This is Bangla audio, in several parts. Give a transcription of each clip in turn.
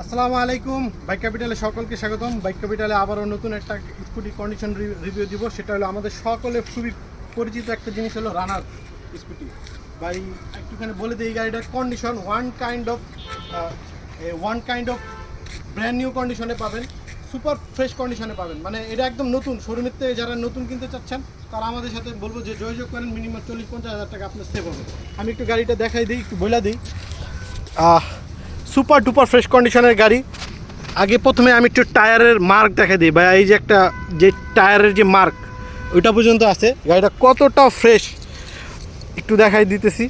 আসসালামু আলাইকুম। বাইক ক্যাপিটালে সকলকে স্বাগতম। বাইক ক্যাপিটালে আবারও নতুন একটা স্কুটি কন্ডিশন রিভিউ দিব। সেটা হলো আমাদের সকলে খুবই পরিচিত একটা জিনিস হলো রানার স্কুটি। বাই একটুখানি বলে দিই এই গাড়িটার condition one kind of one kind of brand new কন্ডিশনে পাবেন। সুপার ফ্রেশ কন্ডিশনে পাবেন। মানে এটা একদম নতুন। শোরুমের থেকে যারা নতুন কিনতে চাচ্ছেন, তারা আমাদের সাথে বলব যে যোগাযোগ করেন। মিনিমাম চল্লিশ পঞ্চাশ হাজার টাকা আপনার সেভ হবে। আমি একটু গাড়িটা দেখাই দিই, একটু বলে দিই। সুপার ডুপার ফ্রেশ কন্ডিশনের গাড়ি। আগে প্রথমে আমি একটু টায়ারের মার্ক দেখা দিই। ভাই, এই যে একটা যে টায়ারের যে মার্ক, ওইটা পর্যন্ত আছে। গাড়িটা কতটা ফ্রেশ, একটু দেখাই দিতেছি।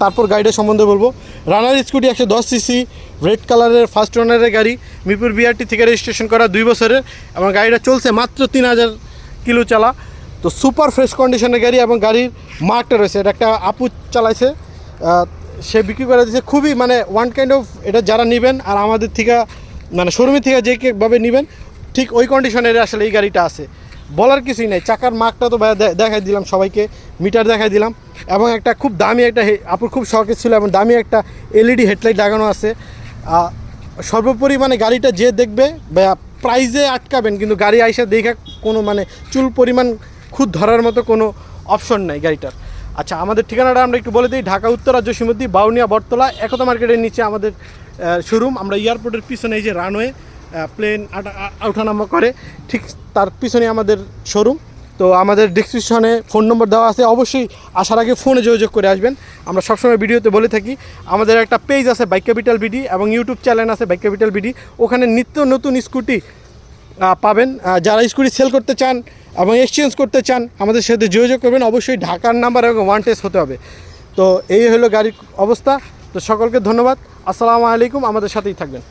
তারপর গাড়িটা সম্বন্ধে বলব। রানার স্কুটি একশো দশ সিসি রেড কালারের ফার্স্ট ওনারের গাড়ি। মিরপুর বিআরটি থেকে রেজিস্ট্রেশন করা দুই বছরের এবং গাড়িটা চলছে মাত্র তিন হাজার কিলো চালা। তো সুপার ফ্রেশ কন্ডিশনের গাড়ি এবং গাড়ির মার্কটা রয়েছে। এটা একটা আপু চালাইছে সে বিক্রি করে দিয়েছে। খুবই মানে ওয়ান কাইন্ড অফ এটা যারা নেবেন আর আমাদের থেকে মানে শোরুমের থেকে যে ভাবে নেবেন, ঠিক ওই কন্ডিশনের আসলে এই গাড়িটা আছে। বলার কিছুই নেই। চাকার মার্কটা তো দেখাই দিলাম সবাইকে, মিটার দেখাই দিলাম। এবং একটা খুব দামি একটা আপুর খুব শখের ছিল এবং দামি একটা এলইডি হেডলাইট লাগানো আছে। সর্বোপরি মানে গাড়িটা যে দেখবে প্রাইজে আটকাবেন, কিন্তু গাড়ি আইসা দেখে কোনো মানে চুল পরিমাণ খুদ ধরার মতো কোনো অপশন নাই গাড়িটার। আচ্ছা আমাদের ঠিকানাটা আমরা একটু বলে দিই। ঢাকা, উত্তরা জসীমদ্দি বাউনিয়া, বটতলা। একতা মার্কেটের নিচে আমাদের শোরুম আমরা এয়ারপোর্টের পিছনে এই যে রানওয়ে প্লেন ওঠানামা করে, ঠিক তার পিছনে আমাদের শোরুম তো আমাদের ডিসক্রিপশনে ফোন নম্বর দেওয়া আছে। অবশ্যই আসার আগে ফোনে যোগাযোগ করে আসবেন। আমরা সবসময় ভিডিওতে বলে থাকি, আমাদের একটা পেজ আছে বাইক ক্যাপিটাল বিডি এবং ইউটিউব চ্যানেল আছে বাইক ক্যাপিটাল বিডি। ওখানে নিত্য নতুন স্কুটি পাবেন। যারা স্কুটি সেল করতে চান এবং এক্সচেঞ্জ করতে চান, আমাদের সাথে যোগাযোগ করবেন। অবশ্যই ঢাকার নাম্বার এবং ওয়ান টেস্ট হতে হবে। তো এই হলো গাড়ির অবস্থা। তো সকলকে ধন্যবাদ। আসসালামু আলাইকুম। আমাদের সাথেই থাকবেন।